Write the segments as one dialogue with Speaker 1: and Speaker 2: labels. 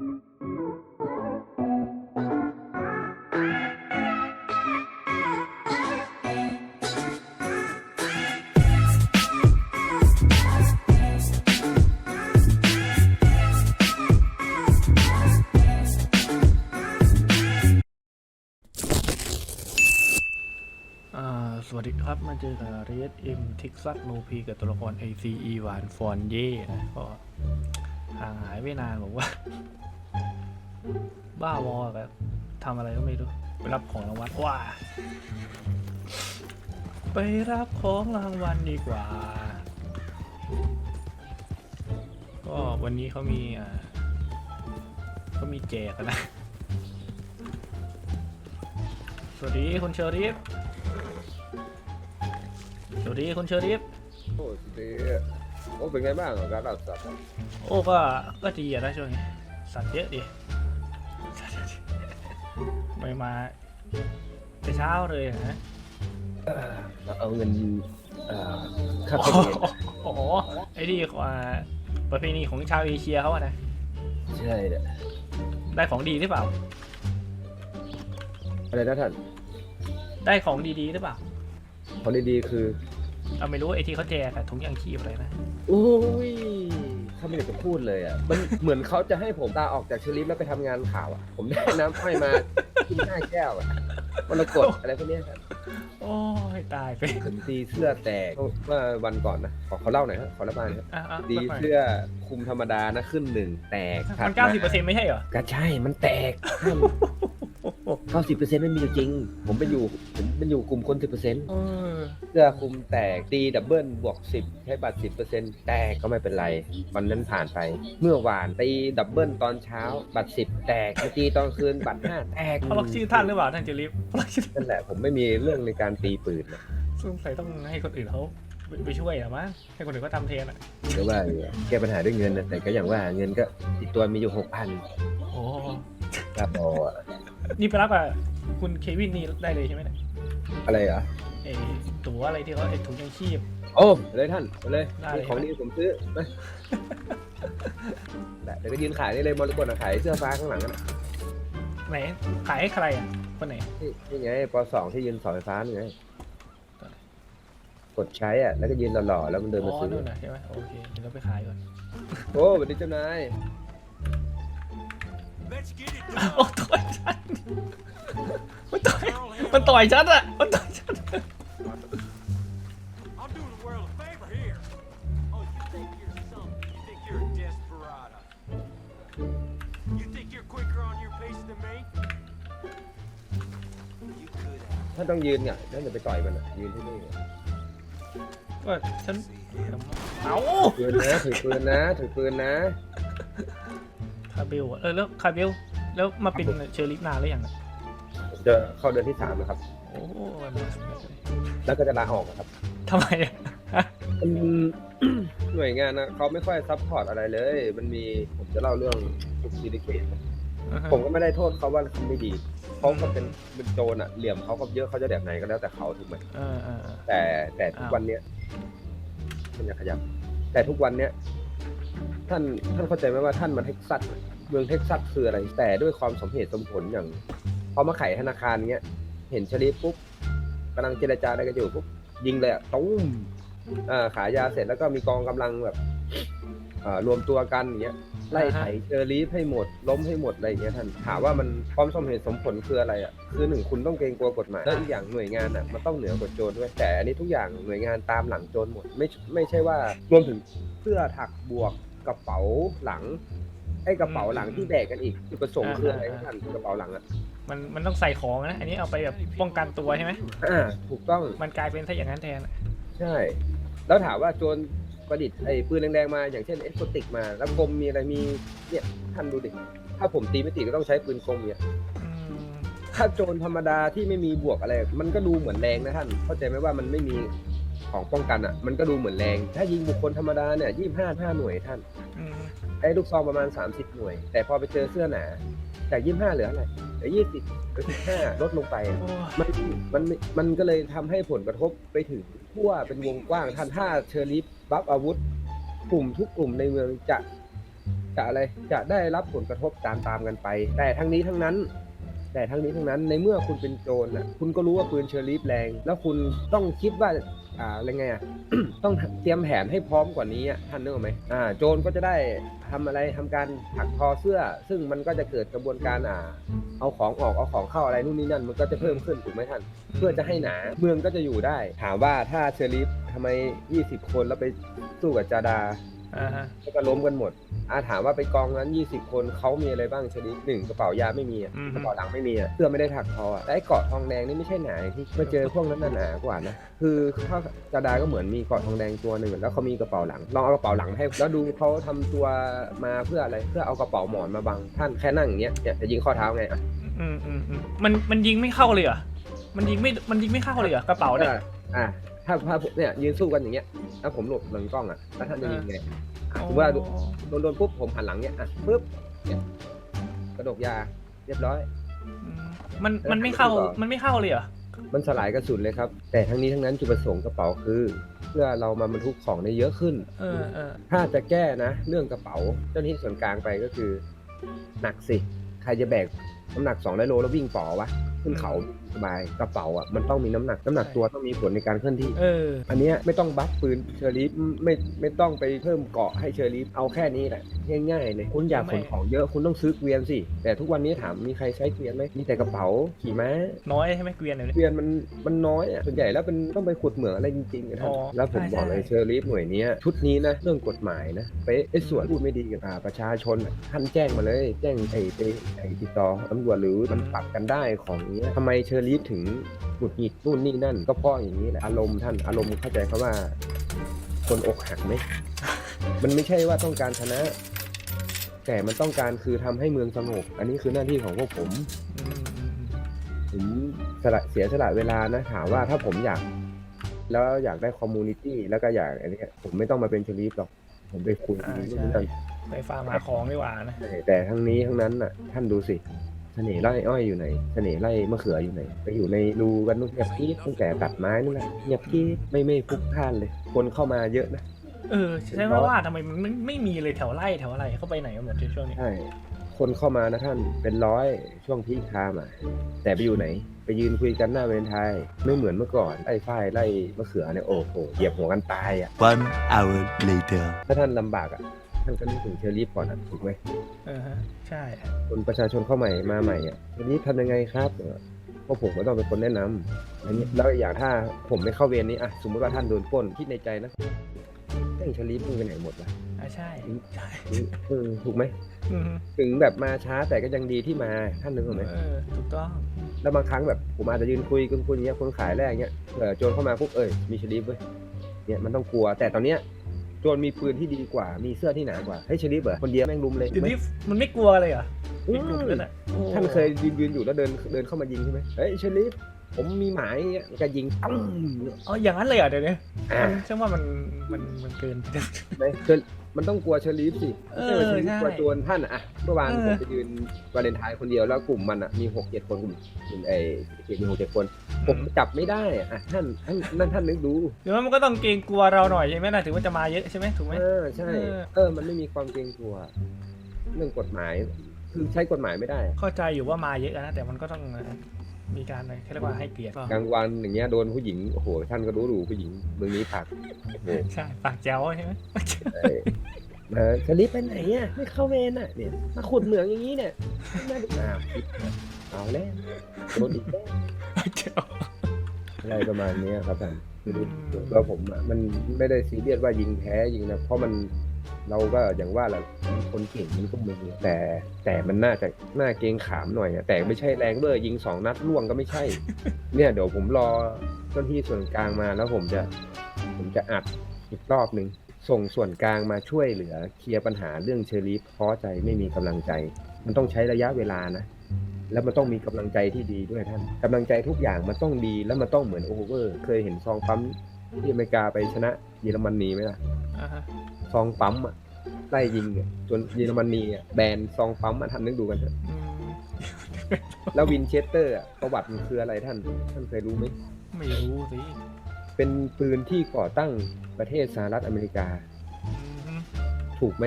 Speaker 1: สวัสดีครับ มาเจอกับเรสเอ็มทิกซักโนพีกับตัวละคร ACE หวานฟอนเย่นะก็ห่างหายไม่นานบอกว่า บ้าวอแบบทำอะไรก็ไม่รู้ไปรับของรางวัลว้าไปรับของรางวัลดีกว่า ก็วันนี้เขามีอ่าเขามีแจกอะนะ สวัสดีคุณเชอริฟสวัสดีคุณเชอริฟ
Speaker 2: โอ้ดีโอ้เป็นไงบ้างอะการรักษา
Speaker 1: โอ้ก็ก็ดีอะนะช่วงนี้สัตว์เยอะดีสัตว์เยอะดิ ไม่มาแต่เช้าเลยอะนะ
Speaker 2: แล้วเอาเงินเอ่อค่า
Speaker 1: โอ้
Speaker 2: เท
Speaker 1: โหโอ้โหไอ้ที่อ่าประเพณีของชาวเอเชียเขาอะนะ
Speaker 2: ใช่เนี่ย
Speaker 1: ได้ของดีหรือเปล่า
Speaker 2: อะไรนะท่าน
Speaker 1: ได้ของดีๆหรือเปล่า
Speaker 2: ของดีๆคือ
Speaker 1: เอาไม่รู้ไอ้ที่เขาแจกอะถุงยางชีพอะไรนะ
Speaker 2: โอ้ยถ้าไม่อยากจะพูดเลยอะ มันเหมือนเขาจะให้ผมตาออกจากเชอริฟแล้วไปทำงานข่าวอะ ผมได้น้ำอ้อยมา กินห้าแก้วอะมรกตอะไรพวกเนี้ยครับ
Speaker 1: โอ้ยตายไป
Speaker 2: ผมตีเสื้อแตกเมื่อวันก่อนนะขอขอเล่าหน่อยครับขอระบายครับ
Speaker 1: อะอะ
Speaker 2: ตีเสื้อคุมธรรมดานะขึ้นหนึ่งแตกถัด
Speaker 1: มันเก้าสิบเปอร์เซ็นต์ไม่ใช่เหรอ
Speaker 2: ก็ใช่มันแตก เก้าสิบเปอร์เซ็นต์ไม่มีอยู่จริง ผมเป็นอยู่ผมเป็นอยู่กลุ่มคนสิบเปอร์เซ็นต์
Speaker 1: เออ
Speaker 2: เสื้อคลุมแตกตีดับเบิลบวกสิบใช้บัตรสิบเปอร์เซ็นต์แตกก็ไม่เป็นไร วันนั้นผ่านไป เมื่อวานตีดับเบิลตอนเช้า บัตรสิบแตกมาตีตอนคืนบัตรห้าแตก
Speaker 1: เขาล็อกชื่อท่านหรือเปล่าท่านเจลิฟเขาล็อกชื่อ
Speaker 2: นั่นแหละผมไม่มีเรื่องในการตีปืนนะ
Speaker 1: สงสัยต้องให้คนอื่นเขาไปไปช่วยอะมั้งให้คนอื่นเขาทำแทนอะ
Speaker 2: หรือว่าแก้ปัญหาด้วยเงินนะแต่ก็อย่างว่าเงินก็ติดตัวมีอยู่หกพัน
Speaker 1: โอ้
Speaker 2: ครับพอ
Speaker 1: นี่ไปรับกับคุณเควินนี่ได้เลยใช่ไหมเนี่ย
Speaker 2: อะไรเหรอ
Speaker 1: ไอ้ตั๋วอะไรที่เขาไอ้ถุงยังชีพ
Speaker 2: โอ้เลยท่านเอาเลย
Speaker 1: ได้เลย
Speaker 2: มีของดีผมซื้อมาได้เดี๋ยวก็ยืนขายนี่เลยมรกตอะขายเสื้อฟ้าข้างหลังนั่นนะ
Speaker 1: ไหนขายให้ใครอะคนไหน
Speaker 2: นี่นี่ไงปสองที่ยืนเสาไฟฟ้านี่ไงกดใช้อะแล้วก็ยืนหล่อๆแล้วมันเดินมา
Speaker 1: อ๋อ
Speaker 2: ซื้อ
Speaker 1: นู่นน่ะใช่ไหมโอเคเดี๋ยวเราไปขายก่อน
Speaker 2: โอ้สวัสดีเจ้านาย
Speaker 3: Let's get it
Speaker 1: โอ้
Speaker 3: done.
Speaker 1: ต่อยฉันมันต่อยมันต่อยฉันอะมันต่อยฉัน
Speaker 3: I'm doing the world a favor here. Oh, you think you're something? You think you're a desperado? You think you're quicker on your pace than me? You could have.
Speaker 2: ถ้าต้องยืนเนี่ยนั่นจะไปต่อยมันอะยืนที่นี่อะ
Speaker 1: ก็ฉันเอา
Speaker 2: ปืนนะถือปืนนะถือปืนนะ
Speaker 1: คาเบลอะเออแล้วคาเบลแล้วมาเป็นเชอร์ลิฟนานหรือยังอะ
Speaker 2: ผมจะเข้าเดือนที่สามแล้วครับ
Speaker 1: โอ้มัน
Speaker 2: แล้วก็จะลาออกอะครับ
Speaker 1: ทำไมอะ
Speaker 2: มันหน่วยงานนะเขาไม่ค่อยซัพพอร์ตอะไรเลย มันมีผมจะเล่าเรื่องทุกซีดิเคทผมก็ไม่ได้โทษเขาว่าเขาไม่ดีเขาก็เป็นเป็นโจรอะเหลี่ยมเขาก็เยอะเขาจะแบบไหนก็แล้วแต่เขาถูกไหม
Speaker 1: เออเออเออ
Speaker 2: แต่แต่ทุกวันเนี้ยมันจะขยับ แต่ทุกวันเนี้ย ท่านท่านเข้าใจไหมว่าท่านมาเท็กซัสเมืองเท็กซัสคืออะไร แต่ด้วยความสมเหตุสมผลอย่างพอมาไขธนาคารเงี้ย เห็นชลีฟปุ๊บกำลังเจรจาอะไรกันอยู่ปุ๊บยิงเลยอะตุ้มอ่าขายยาเสร็จแล้วก็มีกองกำลังแบบอ่ารวมตัวกันอย่างเงี้ยไล่ไถเชอรีฟให้หมด ล้มให้หมดอะไรอย่างเงี้ยท่านถามว่ามันความสมเหตุสมผลคืออะไรอะคือหนึ่งคุณต้องเกรงกลัวกฎหมายแล้วอีกอย่างหน่วยงานอะมันต้องเหนือกว่าโจรด้วยแต่อันนี้ทุกอย่างหน่วยงานตามหลังโจรหมดไม่ไม่ใช่ว่ารวมถึงเสื้อถักบวก กระเป๋าหลังไอ้กระเป๋าหลังที่แบกกันอีกจุดประสงค์คืออะไรท่านกระเป๋าหลังอะ
Speaker 1: มันมันต้องใส่ของนะ อันนี้เอาไปแบบป้องกันตัวใช่ไหม
Speaker 2: อ่าถูกต้อง
Speaker 1: มันกลายเป็นถ้าอย่างนั้นแทนอะ
Speaker 2: ใช่ แล้วถามว่าโจรประดิษฐ์ไอ้ปืนแดงๆมาอย่างเช่นเอ็กโซติกมาแล้วกลมมีอะไรมีเนี่ยท่านดูดิถ้าผมตีไม่ติดก็ต้องใช้ปืนกลมเนี่ย
Speaker 1: อืม
Speaker 2: ถ้าโจรธรรมดาที่ไม่มีบวกอะไร มันก็ดูเหมือนแรงนะท่านเข้าใจไหมว่ามันไม่มี ของป้องกันอะ มันก็ดูเหมือนแรง ถ้ายิงบุคคลธรรมดาเนี่ยยี่ห้าห้าหน่วยท่าน
Speaker 1: อืม
Speaker 2: ไอ้ลูกซองประมาณ 30 หน่วย แต่พอไปเจอเสื้อหนา จากยี่ห้าเหลืออะไรเหลือยี่สิบเหลือสิบห้าลดลงไปอะ
Speaker 1: โอ้ย
Speaker 2: มันมันมันก็เลยทำให้ผลกระทบไปถึงทั่วเป็นวงกว้างท่านถ้าเชอริฟบัฟอาวุธ กลุ่มทุกกลุ่มในเมืองจะจะอะไรจะได้รับผลกระทบตามตามๆกันไป แต่ทั้งนี้ทั้งนั้น แต่ทั้งนี้ทั้งนั้นในเมื่อคุณเป็นโจรน่ะคุณก็รู้ว่าปืนเชอรี่แรง แล้วคุณต้องคิดว่าอ่าอะไรไงอะ ต้องเตรียมแผนให้พร้อมกว่านี้อะท่านนึกออกไหมอ่าโจรก็จะได้ทำอะไรทำการถักทอเสื้อ ซึ่งมันก็จะเกิดกระบวนการอ่า เอาของออกเอาของเข้าอะไรนู่นนี่นั่นมันก็จะเพิ่มขึ้นถูกไหมท่าน เพื่อจะให้หนาเมืองก็จะอยู่ได้ ถามว่าถ้าเชอรี่ทำไม 20 คนแล้วไปสู้กับจาดา
Speaker 1: อ่าฮะ
Speaker 2: ก็จะล้มกันหมดอาถามว่าไปกองนั้น 20 คนเขามีอะไรบ้างชนิดหนึ่งกระเป๋ายาไม่มีอะกระเป๋าหลังไม่มีอะเสื้อไม่ได้ถักคออะแต่ไอ้เกาะทองแดงนี่ไม่ใช่หนาอย่างที่มาเจอพวกนั้นน่ะหนากว่านะคือถ้าจาดาก็เหมือนมีเกาะทองแดงตัวหนึ่งแล้วเขามีกระเป๋าหลังลองเอากระเป๋าหลังมาให้แล้วดูเขาทำตัวมาเพื่ออะไรเพื่อเอากระเป๋าหมอนมาบังท่านแค่นั่งอย่างเงี้ยเนี่ยจะยิงข้อเท้าไงอะ
Speaker 1: อืมอืมอืมมันมันยิงไม่เข้าเลยเหรอมันยิงไม่มันยิงไม่เข้าเลยเหรอกระเป๋าเนี่ย
Speaker 2: อ่า ถ้าถ้าผมเนี่ยยืนสู้กันอย่างเงี้ยถ้าผมหลบหลังกล้องอะแล้วท่านจะยิงไงอะสมมติว่า
Speaker 1: อ๋อ
Speaker 2: โดนโดนปุ๊บผมหันหลังเนี่ยอะปุ๊บเนี่ยกระดกยาเรียบร้อย
Speaker 1: อืมมันมันไม่เข้า
Speaker 2: แล้วก็
Speaker 1: มันไม่เข้าเลยเหรอ
Speaker 2: มันสลายกระสุนเลยครับ แต่ทั้งนี้ทั้งนั้นจุดประสงค์กระเป๋าคือ เพื่อเรามาบรรทุกของได้เยอะขึ้น
Speaker 1: เออเออ
Speaker 2: ถ้าจะแก้นะ เรื่องกระเป๋าเจ้าหน้าที่ส่วนกลางไปก็คือ หนักสิ ใครจะแบกน้ำหนัก200โลแล้ววิ่งป่อวะขึ้นเขา สบายกระเป๋าอะมันต้องมีน้ำหนักน้ำหนักตัวต้องมีผลในการเคลื่อนที่
Speaker 1: เออ
Speaker 2: อันเนี้ยไม่ต้องบัฟปืนเชอรี่ไม่ไม่ต้องไปเพิ่มเกาะให้เชอรี่เอาแค่นี้แหละง่ายๆเลยคุณอยากขนของเยอะคุณต้องซื้อเกวียนสิ แต่ทุกวันนี้ถามมีใครใช้เกวียนไหมมีแต่กระเป๋าขี่ม้า
Speaker 1: น้อยใช่ไหมเกวียนเนี่ย
Speaker 2: เกวียนมันมันน้อยอะส่วนใหญ่แล้วเป็นต้องไปขุดเหมืองอะไรจริงๆอะท่าน
Speaker 1: อ๋อ
Speaker 2: แล้วผม
Speaker 1: ใช่
Speaker 2: บอกเลย
Speaker 1: ใช่
Speaker 2: เชอรี่หน่วยเนี้ยชุดนี้นะเรื่องกฎหมายนะไปไอ้ส่วนพูดไม่ดีกับอ่าประชาชนอะท่านแจ้งมาเลย แจ้งไอ้ไปไอ้ติดต่อตำรวจหรือมันปรับกันได้ของเนี้ยทำไมเชอรี่ถึงหงุดหงิดนู่นนี่นั่น ก็เพราะอย่างนี้แหละอารมณ์ท่านอารมณ์เข้าใจคำว่า คนอกหักไหมมันไม่ใช่ว่าต้องการชนะ แต่มันต้องการคือทำให้เมืองสงบอันนี้คือหน้าที่ของพวกผม
Speaker 1: อืมอืมอืม
Speaker 2: ผมสละเสียสละเวลานะถามว่าถ้าผมอยาก แล้วอยากได้คอมมูนิตี้แล้วก็อยากอันเนี้ยผมไม่ต้องมาเป็นชลีฟหรอก ผมไปคุย
Speaker 1: อ่า
Speaker 2: นู่น
Speaker 1: ใช่
Speaker 2: นี่นั่น
Speaker 1: ไปฟาร์มหาของดีกว่านะ
Speaker 2: แต่ทั้งนี้ทั้งนั้นน่ะ ท่านดูสิ เสน่ห์ไร่อ้อยอยู่ไหนเสน่ห์ไร่มะเขืออยู่ไหน ไปอยู่ในรูกันนู่นเงียบกรีดตั้งแต่ตัดไม้นู่นแหละเงียบกรีดไม่ไม่พลุกพล่านเลย คนเข้ามาเยอะนะ
Speaker 1: เออใช่ไหมว่าทำไมมันไม่ไม่มีเลยแถวไร่แถวอะไรเข้าไปไหนกันหมดในช่วงนี้
Speaker 2: ใช่ คนเข้ามานะท่านเป็นร้อยช่วงพีคไทม์อะแต่ไปอยู่ไหน ไปยืนคุยกันหน้าเวนไทยไม่เหมือนเมื่อก่อนไอ้ฝ้ายไล่มะเขือเนี่ยโอ้โหเหยียบหัวกันตายอะ
Speaker 4: One hour later.
Speaker 2: ถ้าท่านลำบากอะท่านก็นึกถึงเชอรี่ก่อนอะถูกไหม
Speaker 1: เออฮะใช่
Speaker 2: คนประชาชนเข้าใหม่มาใหม่อะเชอรี่ทำยังไงครับเออพวกผมก็ต้องเป็นคนแนะนำอันนี้แล้วอย่างถ้าผมไม่เข้าเวรนี้อะสมมติว่าท่านโดนปล้นคิดในใจนะแม่งเชอรี่มึงไปไหนหมดวะ
Speaker 1: อ่าใช่ใช่
Speaker 2: เออถูกไหม
Speaker 1: อืม
Speaker 2: ถึงแบบมาช้าแต่ก็ยังดีที่มาท่านนึกออกไหม
Speaker 1: เออถูกต้อง
Speaker 2: แล้วบางครั้งแบบผมอาจจะยืนคุยกันคุยอย่างเงี้ยคนขายแรกเงี้ยเออโจรเข้ามาปุ๊บเอ้ยมีชลีฟเว้ยเนี่ยมันต้องกลัวแต่ตอนเนี้ย โจรมีปืนที่ดีกว่า มีเสื้อที่หนากว่าเฮ้ยชลีฟเหรอคนเดียวแม่งลุมเลย
Speaker 1: เดี๋ยวนี้มันไม่กลัวเลยเหรอ
Speaker 2: อื
Speaker 1: ไอ้กลุ่ม
Speaker 2: ม
Speaker 1: นั้นอะโอ้
Speaker 2: ท่านเคยยืนยืนอยู่แล้วเดินเดินเข้ามายิงใช่ไหมเฮ้ยชลีฟผมมีหมายเงี้ยก็ยิงตั้ง
Speaker 1: อ๋ออย่างนั้นเลยเหรอเดี๋ยวนี้
Speaker 2: อ่า
Speaker 1: มันฉันว่ามันมันมันเกิน
Speaker 2: ไหมเชอ มันต้องกลัวเชลีฟสิ
Speaker 1: เอ
Speaker 2: ไม่
Speaker 1: อ
Speaker 2: ใช่ว่าเชลีฟ
Speaker 1: ใช่
Speaker 2: กลัวโจรท่านอะอะเมื่อวาน
Speaker 1: เออ
Speaker 2: ผมไปยืนวาเลนไทน์คนเดียวแล้วกลุ่มมันอะมีหกเจ็ดคนกลุ่มกลุ่มไอ้เจ็ดมีหกเจ็ดคน ผมจับไม่ได้อะอะท่านท่านนั่นท่านนึกดู
Speaker 1: หรือว่ามันก็ต้องเกรงกลัวเราหน่อยใช่ไหมนะถึงว่าจะมาเยอะใช่ไหมถูกไหม
Speaker 2: เออใช่
Speaker 1: เออ
Speaker 2: เออมันไม่มีความเกรงกลัว เรื่องกฎหมาย คือใช้กฎหมายไม่ได้
Speaker 1: เข้าใจอยู่ว่ามาเยอะนะแต่มันก็ต้องมีการอะไรเขาเรียกว่าให้เกียรติ
Speaker 2: กลางวันอย่างเงี้ยโดนผู้หญิงโอ้โหท่านก็รู้ดูผู้หญิงเมืองนี้ผัก โอ้โห
Speaker 1: ใช่ปากแจ๋วใช่ไหม
Speaker 2: เออเออชลิปไปไหนอะไม่เข้าเวรอะเนี่ยมาขุดเหมืองอย่างนี้เนี่ยน่าดูอ้าวคิดเอาแล้วโดนอีกแล้ว
Speaker 1: แจ๋ว
Speaker 2: อะไรประมาณเนี้ยครับท่านคือ
Speaker 1: อืม
Speaker 2: แล้วผมอะมันไม่ได้ซีเรียสว่ายิงแพ้ยิงนะเพราะมันเราก็อย่างว่าแหละคนเก่งมันก็มีแต่แต่มันน่าจะน่าเกรงขามหน่อยอะแต่ไม่ใช่แรงเบอร์ยิงสองนัดล่วงก็ไม่ใช่ เนี่ยเดี๋ยวผมรอเจ้าหน้าที่ส่วนกลางมาแล้วผมจะ ผมจะอัดอีกรอบหนึ่งส่งส่วนกลางมาช่วยเหลือเคลียร์ปัญหาเรื่องเชอรี่เพราะใจไม่มีกำลังใจ มันต้องใช้ระยะเวลานะแล้วมันต้องมีกำลังใจที่ดีด้วยท่านกำลังใจทุกอย่างมันต้องดีแล้วมันต้องเหมือนโอเวอร์ เคยเห็นซองปั๊มที่อเมริกาไปชนะเยอรมนีไหมล่ะ
Speaker 1: อ่าฮะ
Speaker 2: ซองปั๊มอะไล่ยิงอะจนเยอรมนีอะแบนซองปั๊มอะท่านนึกดูกันเถอะ
Speaker 1: อืม
Speaker 2: แล้ววินเชสเตอร์อะประวัติมันคืออะไรท่าน ท่านเคยรู้ไหม
Speaker 1: ไม่รู้สิ
Speaker 2: เป็นปืนที่ก่อตั้งประเทศสหรัฐอเมริกา
Speaker 1: อืม
Speaker 2: ถูกไหม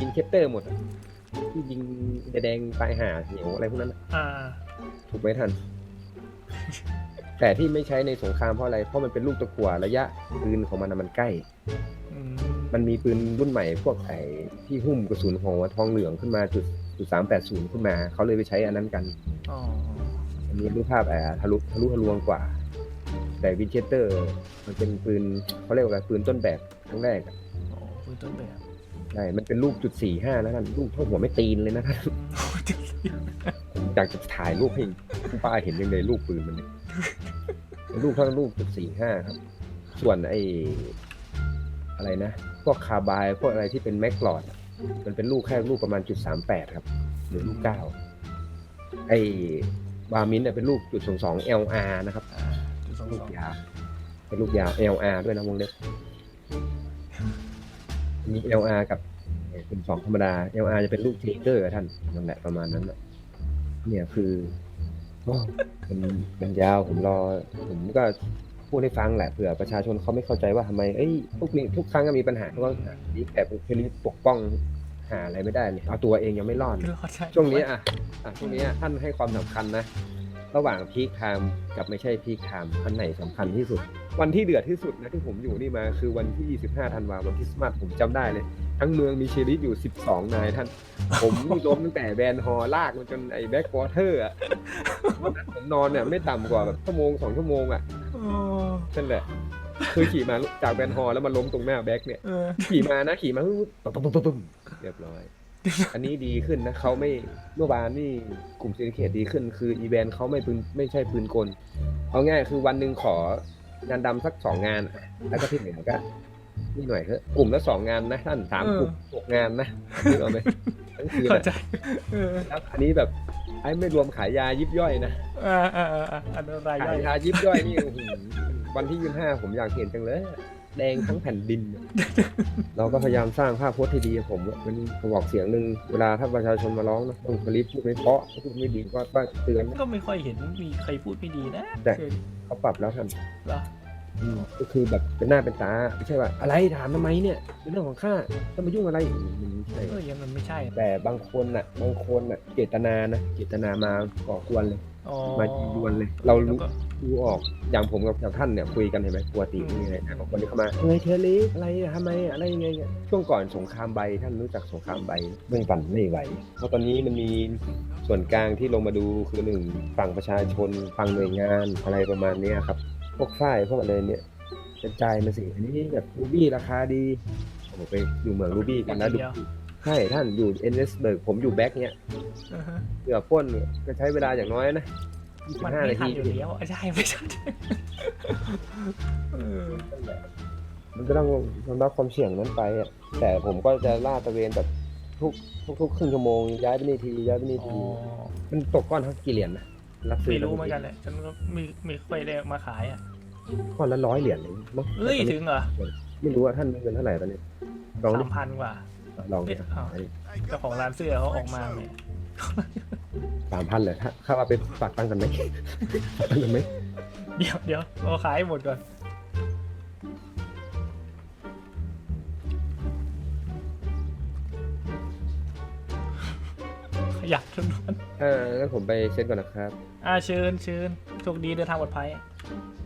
Speaker 2: ยิงเคปเตอร์หมดอะที่ยิงแดงๆปลายหาเหนียวอะไรพวกนั้นอะ
Speaker 1: อ่า
Speaker 2: ถูกไหมท่านแต่ที่ไม่ใช้ในสงครามเพราะอะไร เพราะมันเป็นลูกตะกั่วระยะปืนของมันอะมันใกล้
Speaker 1: อืม
Speaker 2: มันมีปืนรุ่นใหม่พวกไอ้ที่หุ้มกระสุนหัวทองเหลืองขึ้นมาจุดจุดสามแปดศูนย์ขึ้นมา เขาเลยไปใช้อันนั้นกัน
Speaker 1: อ๋อ
Speaker 2: อันนี้รูปภาพแอบทะลุทะลุทะลวงกว่า แต่วินเชสเตอร์ มันเป็นปืนเขาเรียกว่าอะไรปืนต้นแบบครั้งแรกอะ
Speaker 1: โอ้ปืนต้นแบบ
Speaker 2: ใช่มันเป็นลูกจุดสี่ห้านะท่านลูกเท่าหัวไม่ตีนเลยนะท่าน
Speaker 1: โอ้จริง
Speaker 2: ผมอยากจะถ่ายรูปให้คุณป้าเห็นยังเลยลูกปืนมันเนี่ยเป็นลูกเท่าลูกจุดสี่ห้าครับ ส่วนไอ้อะไรนะ พวกคาร์บายพวกอะไรที่เป็นแม็กกลอดอะมันเป็นลูกแค่ลูกประมาณจุดสามแปดครับ หรือลูกเก้าไอ้บามินเนี่ยเป็นลูกจุดสองสอง LR นะครับ
Speaker 1: อ่าจุดสอง
Speaker 2: ลู
Speaker 1: ส
Speaker 2: ก
Speaker 1: อง
Speaker 2: ยาวเป็นลูกยาว LR ด้วยนะวงเล็บมี LR กับเป็นสองธรรมดา LR จะเป็นลูกเทเกอร์ท่านนั่นแหละประมาณนั้นน่ะเนี่ยคือโอ้มันมันยาวผมรอ ผมก็พูดให้ฟังแหละเผื่อประชาชนเขาไม่เข้าใจว่าทำไมเอ้ยทุกนี้ทุกครั้งก็มีปัญหาทุกครั้งนี้แต่เพลิปกป้องหาอะไรไม่ได้เลยเอาตัวเองยังไม่รอดเลย
Speaker 1: รอดใช่
Speaker 2: ช่วงนี้อะอะช่วงนี้อะท่านให้ความสำคัญนะ ระหว่างพีคไทม์กับไม่ใช่พีคไทม์อันไหนสำคัญที่สุด วันที่เดือดที่สุดนะที่ผมอยู่นี่มาคือวันที่ 25 ธันวาคมวันคริสต์มาสผมจำได้เลย ทั้งเมืองมีเชยริฟอยู่ 12 นายท่าน ผมนี่ล้มตั้งแต่แบนฮอลากมันจนไอ้แบ็กวอเตอร์อะวันนั้นผมนอนเนี่ยไม่ต่ำกว่าแบบชั่วโมงสองชั่วโมงอะ
Speaker 1: โอ้
Speaker 2: นั่นแหละคือขี่มาจากแบนฮอแล้วมาล้มตรงหน้าแบ็กเนี่ย
Speaker 1: เออ
Speaker 2: ขี่มานะขี่มาปุ๊บปุ๊บปุ๊บปุ๊บปุ๊บเรียบร้อย อันนี้ดีขึ้นนะเขาไม่เมื่อวานนี่กลุ่มซิลิเคตดีขึ้น คืออีแวนเขาไม่ปืนไม่ใช่ปืนกลเอาง่ายคือวันหนึ่งของานดำสักสองงานอะแล้วก็ที่เหลือก็นี่หน่อยเถอะกลุ่มละสองงานนะท่านสามกลุ่มหกงานนะนึกเอาไหมทั้งคืน
Speaker 1: เข้า
Speaker 2: อะ
Speaker 1: ใจเออ
Speaker 2: แล้วอันนี้แบบไอ้ไม่รวมขายยายิบย่อยนะ
Speaker 1: อ่าอ่าอ่าอ่าอันนั้นรายย่
Speaker 2: ขา
Speaker 1: อยย
Speaker 2: ยายิบย่อยนี่อื้อหือวันที่ยี่ห้าผมอยากเห็นจังเลย แดงทั้งแผ่นดิน เราก็พยายามสร้างภาพพจน์ที่ดีกับผมอะเป็นกระบอกเสียงหนึ่งเวลาถ้าประชาชนมาร้องนะต้องผลิตพูดไม่เพราะพูดไม่ดีก็ก็เตือน
Speaker 1: ก็ไม่ค่อยเห็นมีใครพูดไม่ดีนะ
Speaker 2: แต่
Speaker 1: เคย
Speaker 2: เขาปรับแล้วท่าน
Speaker 1: เหรอ
Speaker 2: อืมก็คือแบบเป็นหน้าเป็นตาไม่ใช่ว่าอะไรถามทำไมเนี่ยเป็นเรื่องของข้าจะมายุ่งอะไรมันไม่ใช่
Speaker 1: เออยังมันไม่ใช่
Speaker 2: แต่บางคนน่ะ บางคนน่ะเจตนานะเจตนามาก่อกวนเลย
Speaker 1: อ๋อ
Speaker 2: มายียวนเลย เรา
Speaker 1: แล้ว
Speaker 2: รู้
Speaker 1: ก็
Speaker 2: ดูออกอย่างผมกับกับท่านเนี่ยคุยกันเห็นไหมปกติมีอะไรแต่บางคนที่เข้ามาเฮ้ยเทลิสอะไรอะทำไมอะไรยังไงเนี่ยช่วงก่อนสงครามใบท่านรู้จักสงครามใบไม่ฝันไม่ไหว เพราะตอนนี้มันมีส่วนกลางที่ลงมาดูคือหนึ่งฝั่งประชาชนฝั่งหน่วยงานอะไรประมาณเนี้ยครับ พวกฝ้ายพวกอะไรเนี่ยกระจายมาสิอันนี้แบบรูบี้ราคาดีผมไปอยู่เมืองรูบี้กันนะดู ใช่ท่านอยู่เอ็นเอสเบิร์กผมอยู่แบ็กเนี่ย
Speaker 1: อือฮะ
Speaker 2: เกือบพ้นก็ใช้เวลาอย่างน้อยนะ
Speaker 1: มัน
Speaker 2: 25
Speaker 1: ไม่
Speaker 2: นา
Speaker 1: ทัน
Speaker 2: ที
Speaker 1: อยู่แล้วอะใช่ไม่ทันเออ
Speaker 2: มันก็ต้องยอมรับความเสี่ยงนั้นไปอะแต่ผมก็จะลาดตระเวนแบบทุกทุกทุกครึ่งชั่วโมงย้ายไปนี่ทีย้ายไปนี่
Speaker 1: อ๋อ
Speaker 2: ทีมันตกก้อนเท่ากี่เหรียญนะรับซื้
Speaker 1: ไม่รู้เหมือนกันเลยฉันก็ไม่ไม่ค่อยได้มาขายอะ
Speaker 2: ก้อนละร้อยเหรียญเลยมั้ง
Speaker 1: เอ้ยถึงเหรอ
Speaker 2: ไม่รู้ว่าท่านมีเงินเท่าไหร่ตอนนี้ลองดิ
Speaker 1: สามพันกว่า
Speaker 2: ลองดิ
Speaker 1: เอ๊ะอ้าวเจ้าของร้านเสื้อเขาออกมาเนี่ย
Speaker 2: สามพันเลยถ้าข้าว่าไปฝากตังค์กันไหมฝากตังค์กันไหม
Speaker 1: เดี๋ยวเดี๋ยวเราขายให้หมดก่อน ขยันทุนวน
Speaker 2: เอองั้นผมไปเซ็ตก่อนนะครับ
Speaker 1: อ่าเชิญเชิญโชคดีเดินทางปลอดภัย
Speaker 2: ค